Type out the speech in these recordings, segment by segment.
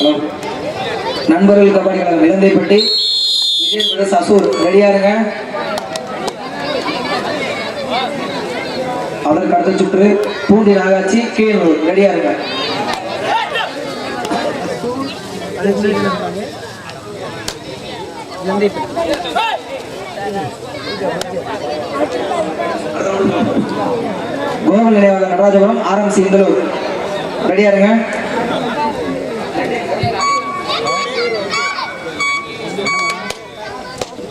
Hello. நண்பர்கள் கபடி கழகம் Ilanthaipatti Vijay Pradesh Azure ரெடியா இருங்க. அதற்கு அடுத்த சுற்று பூண்டி நாகாச்சி கீழூர் ரெடியா இருங்க. கோவில் நினைவாக நடராஜபுரம் ஆர்எம்சி இந்தலூர். ரெடியா இருங்க.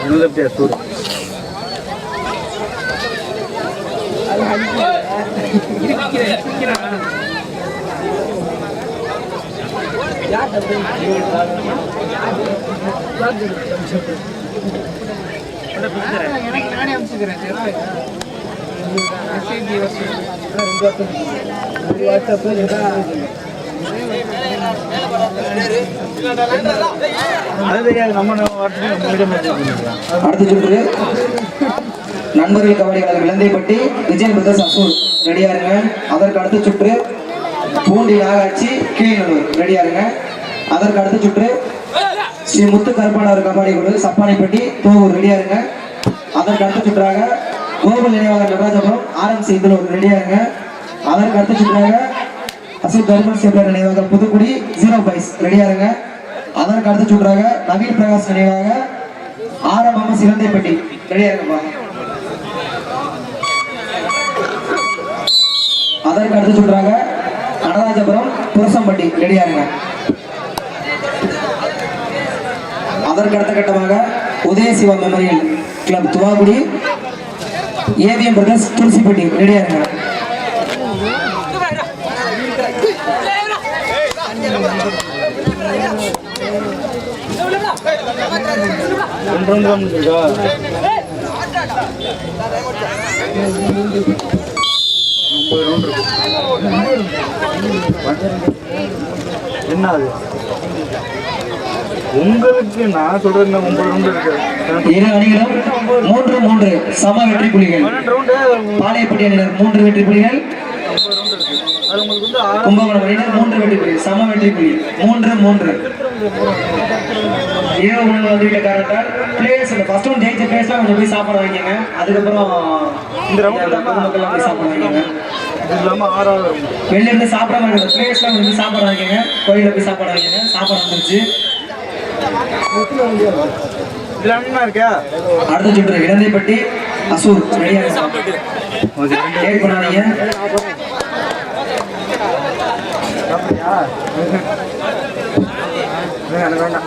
ఎనిమిది అసూరు అది நம்ம அடுத்த சுற்று நண்பர்கள் கபடியாளர் கழகம் இலந்தைப்பட்டி விஜய் பிரதேஷ் அசூர் ரெடியா இருங்க. அதற்கு அடுத்த சுற்று பூண்டி நாகாட்சி. கீழ்நல்லூர் ரெடியா இருங்க. அதற்கு அடுத்த சுற்று. ஸ்ரீ முத்து கருப்பாளர் கபாடி குழு சப்பானைப்பட்டி தோவூர் ரெடியா இருங்க. அதற்கு அடுத்த சுற்றாக கோபல் நினைவாக நடராஜபுரம் ஆர்எம்சி இந்தலூர் ரெடியா இருங்க. அதற்கு அடுத்த சுற்றாக அசோக் தர்மன் சேப்பர் நினைவாக புதுக்குடி ஜீரோ பைஸ் ரெடியா இருங்க. அதற்கு அடுத்த சுற்றாக நவீன் பிரகாஷ் நினைவாக ஆரம்பம் சிலந்தைப்பட்டி. ரெடியா இருங்கப்பா. அதற்கு அடுத்து சொல்றாங்க நடராஜபுரம் புரசம்பட்டி ரெடியாருங்க. அதற்கு அடுத்த கட்டமாக Udayasiva memorial club Thuvakudi AVM brothers Thulasipatti ரெடியாருங்க ரெண்டு ரவுண்டு தான் இருக்கா முப்பது ரவுண்டு இருக்கு என்ன அது உங்களுக்கு நான் சொல்றது என்ன? ஒன்பது ரவுண்டு இருக்கு. இரு அணிகளும் மூன்று மூன்று சம வெற்றி புலிகள். பாளையப்பட்டி அணியினர் மூன்று வெற்றி புலிகள். கும்பகோணம் அணியினர் மூன்று வெற்றி புலி சம வெற்றி புலி. மூன்று மூன்று. இரவு உணவு வந்துவிட்ட காரணத்தால் பிளேயர்ஸ் இந்த ஃபர்ஸ்ட் ஒன் ஜெயிச்ச பிளேயர்ஸ்லாம் கொஞ்சம் போய் சாப்பாடு வாங்கிக்கங்க. அதுக்கப்புறம் இந்த அந்த பொதுமக்கள்லாம் போய் சாப்பாடு ரவுண்டு வெளில இருந்து சாப்பிடாம இருக்கிற பிளேயர்ஸ்லாம் கொஞ்சம் போய் சாப்பாடு வாங்கிக்கங்க. கோயிலில் போய் சாப்பாடு வாங்கிக்கங்க. சாப்பாடு வந்துருச்சு. அடுத்த சுற்று இலந்தைப்பட்டி அசூர். ரெடியா ஓகே ரெண்டு லேட் பண்ணாதீங்க. வேண்டாம் வேண்டாம்?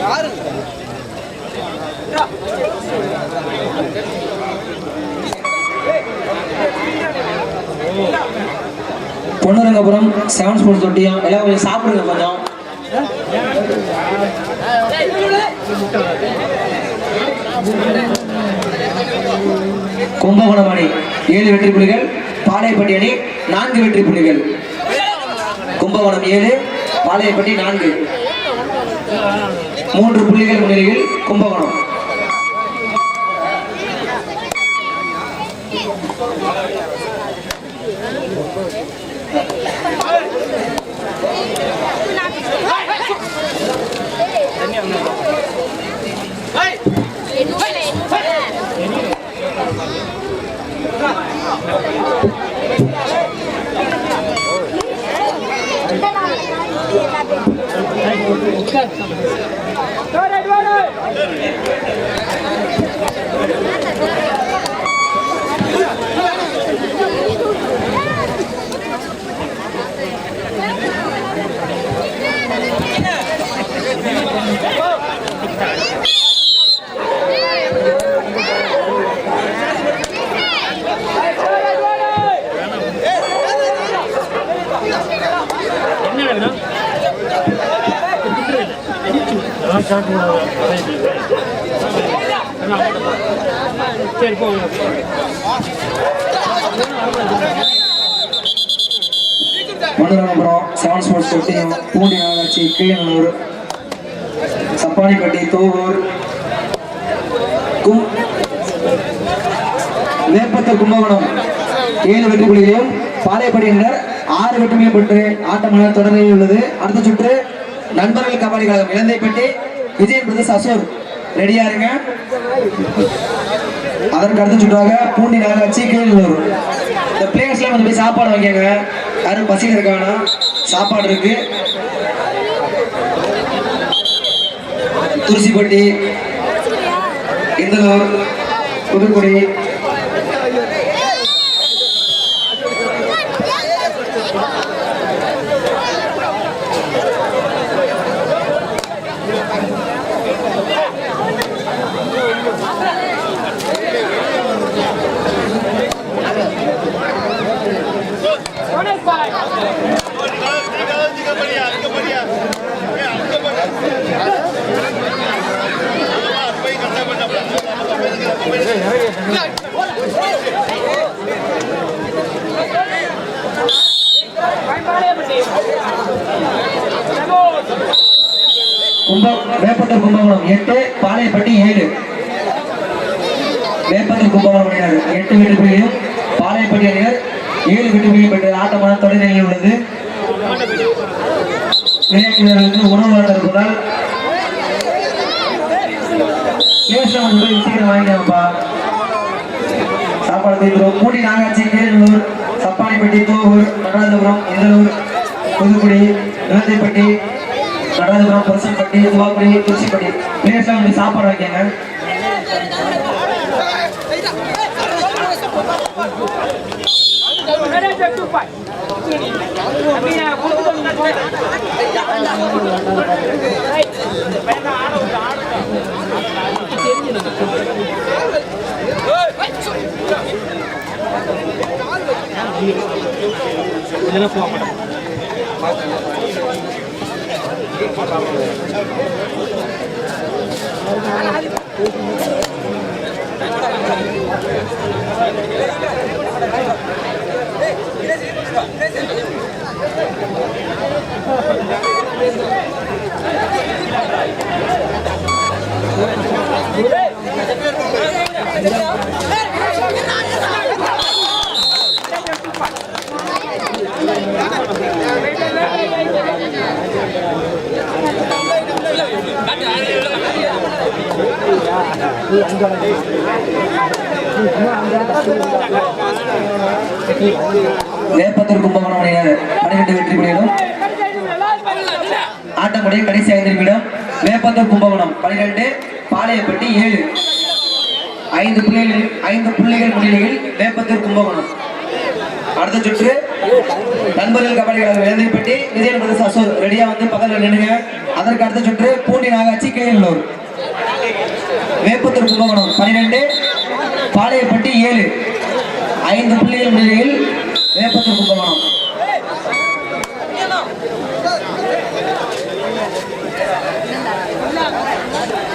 யாரு பொன்னரங்கபுரம் செவன் ஸ்பூன் தொட்டியம். எல்லாம் கொஞ்சம் சாப்பிடுங்க கொஞ்சம். கும்பகோணம் அணி ஏழு வெற்றி புள்ளிகள் பாளையப்பட்டி அணி நான்கு வெற்றி புள்ளிகள் கும்பகோணம் ஏழு பாளையப்பட்டி நான்கு. மூன்று புள்ளிகள் முன்னிலையில் கும்பகோணம். Yeah. சரி போங்க மதுராபுரம் செவன் ஸ்போர்ட்ஸ் தொட்டியம் பூண்டி நகராட்சி கீழனூர் சப்பானிப்பட்டி தோவூர் கும் கும்பகோணம் ஏழு வெற்றி புள்ளிகளையும் பாளையப்பட்டியினர் ஆறு வெற்றிமையும் பெற்று ஆட்டமான தொடரில் உள்ளது. அடுத்த சுற்று நண்பர்கள் கபடி கழகம் இலந்தைப்பட்டி. விஜய் பிரதேஷ் அசோர் ரெடியா இருங்க. அதற்கு அடுத்த சுற்றாக பூண்டி நகராட்சி கீழனூர் இந்த பிளேயர்ஸ்லாம் கொஞ்சம் போய் சாப்பாடு வாங்கிக்கங்க. யாரும் பசியில் இருக்காங்கன்னா சாப்பாடு இருக்கு. துருசிப்பட்டி இந்தலூர் புதுக்குடி கும்ப வேப்பத்தூர் கும்பகோணம் எட்டு பாளையப்பட்டி ஏழு. வேப்பத்தூர் கும்பகோணம் அணியினர் எட்டு வெற்றி புள்ளியும் பாளையப்பட்டி அணியினர் ஏழு வெற்றி புள்ளியும் பெற்று ஆட்டமான தொடர் உள்ளது. விளையாட்டு வீரர்களுக்கு உணவு வழங்க இருப்பதால் போய் சீக்கிரம் வாங்கிக்கோங்கப்பா சாப்பாடு தீர்க்கிறோம் மூடி நாகாட்சி கீழூர் சப்பானிப்பட்டி தோவூர் நடராஜபுரம் இந்தலூர் புதுக்குடி இலந்தைப்பட்டி நடராஜபுரம் புரசிப்பட்டி துவாக்குடி துளசிப்பட்டி பிளேஸ்லாம் வந்து சாப்பாடு வைக்கங்க. இதெல்லாம் போக மாட்டோம் Evet. வேப்பத்தூர் கும்பகோணம் அணியினர் வெற்றி புள்ளிகளும் ஆட்டமுடைய கடைசி ஐந்து நிமிடம் வேப்பத்தூர் கும்பகோணம் பனிரெண்டு பாளையப்பட்டி ஏழு. ஐந்து புள்ளிகள் ஐந்து புள்ளிகள் முன்னிலையில் வேப்பத்தூர் கும்பகோணம். அடுத்த சுற்று. நண்பர்கள் கபடி கழகம் இளந்திப்பட்டி விஜயன் பிரதேச அசூர் ரெடியா வந்து பக்கத்தில் நின்னுங்க அதற்கு அடுத்த சுற்று பூண்டி நாகாட்சி கேஎல்லூர் வேப்பத்தூர் கும்பகோணம் பன்னிரெண்டு பாளையப்பட்டி ஏழு. ஐந்து புள்ளிகள் நிலையில் வேப்பத்தூர் கும்பகோணம். தேர்ட்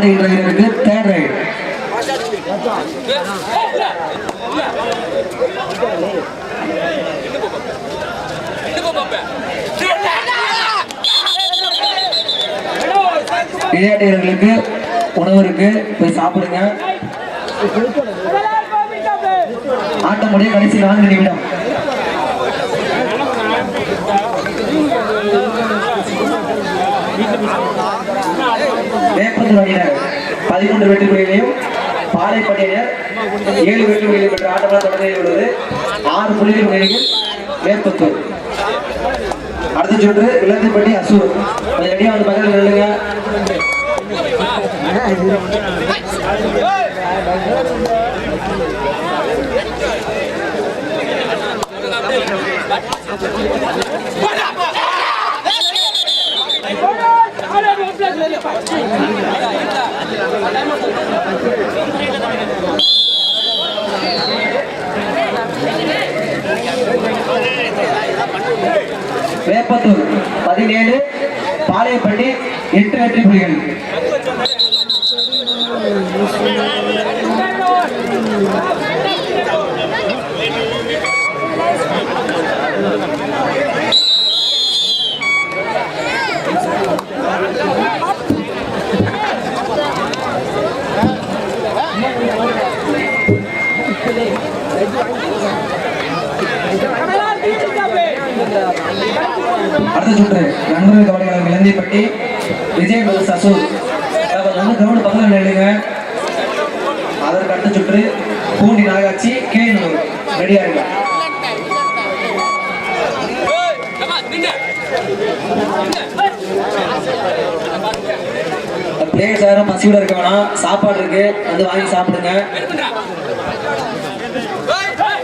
பாடுகின்ற வீரருக்கு தேர்ட் ரைட் விளையாட்டு உணவு இருக்கு போய் சாப்பிடுங்க. ஆட்டம் முடிய கடைசி நான்கு நிமிடம். வேப்பத்தூர் அணியினர் பதிமூன்று வெற்றி புள்ளிகளையும் ஏழு வெற்றி பெற்ற ஆட்டமாக தொடர்ந்து உள்ளது. ஆறு புள்ளிகள் முன்னிலையில் மேற்பத்தூர் அடுத்த சுற்று இளந்திப்பட்டி அசூர். கொஞ்சம் ரெடியாக வந்து பக்கத்தில் நில்லுங்க. வேப்பத்தூர் பதினேழு பாளையப்பட்டி எட்டு வெற்றி புலிகள் அடுத்த சுற்று நண்பர்கள் கபடியாளர் இளந்திப்பட்டி விஜய் பிரதேஷ் அசூர் கொஞ்சம் வந்து கிரவுண்ட் பக்கத்தில் நில்லுங்க அதற்கு அடுத்த சுற்று பூண்டி நாகாட்சி கீழநூர் ரெடியா இருங்க பிளேயர்ஸ் யாரும் பசியோட இருக்க வேணாம். சாப்பாடு இருக்கு. வந்து வாங்கி சாப்பிடுங்க. ஆட்டம்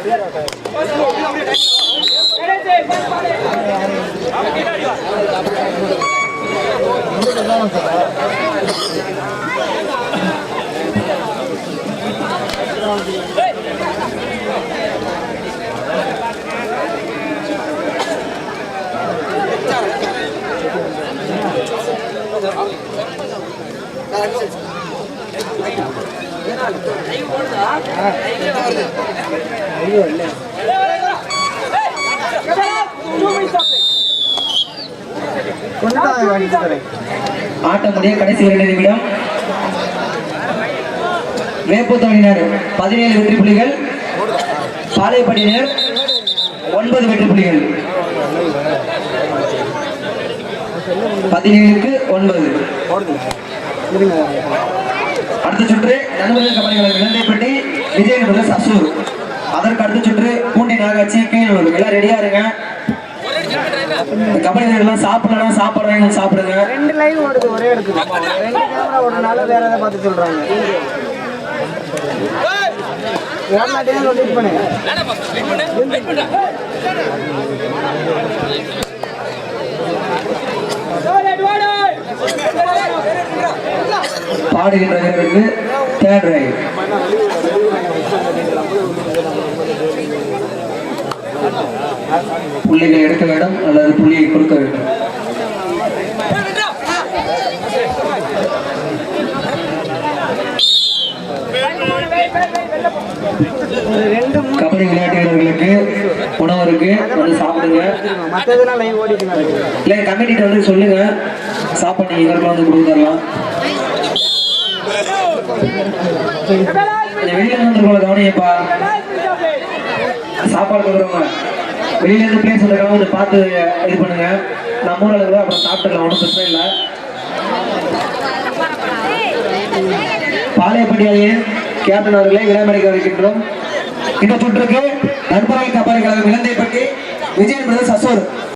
முடிய கடைசி இரண்டு நிமிடம். வேப்பத்தோணியினர் பதினேழு வெற்றி புள்ளிகள். பாளையப்பட்டியினர் ஒன்பது வெற்றி புள்ளிகள். பதினேழுக்கு ஒன்பது. அடுத்த சுற்று நண்பர்கள் கபடிகள் இளந்தைப்பட்டி விஜய் பிரதேஷ் அசூர் அதற்கு அடுத்த சுற்று பூண்டி நாகாட்சி கீழூர் எல்லாம் ரெடியா இருங்க கபடி வீரர்லாம் சாப்பிடலாம் சாப்பிட்றாங்க சாப்பிடுங்க ரெண்டு லைவ் ஓடுது ஒரே இடத்துல ரெண்டு கேமரா ஓடுறதுனால வேற எதை பார்த்து சொல்றாங்க வேணாட்டே ரொட்டேட் பண்ணு வீரருக்கு தேர்ட் ரைட் புள்ளிகள் எடுக்க வேண்டும் அல்லது புள்ளியை கொடுக்க வேண்டும். கபடி விளையாட்டு வீரர்களுக்கு உணவு இருக்கு வந்து சாப்பிடுங்க. இல்லை கமிட்டிட்டு வந்து சொல்லுங்க. சாப்பாடு நீங்க வந்து கொடுத்துடலாம் வெளியில இருந்து வந்திருக்கோம் கவனியப்பா. சாப்பாடு கொடுக்குறவங்க. வெளியில இருந்து பிளேஸ் வந்துருக்காங்க கொஞ்சம் பார்த்து இது பண்ணுங்க. நம்ம ஊரில் இருக்கிற அப்புறம் சாப்பிட்டுக்கலாம் ஒன்றும் பிரச்சனை இல்லை. பாளையப்பட்டியாளியின் கேப்டன் அவர்களை விளையாமடிக்க வைக்கின்றோம் இந்த சுற்றுக்கு நண்பர்கள் கபாலி கழகம் இலந்தைப்பட்டி விஜயன் பிரதேஷ் அசோர்.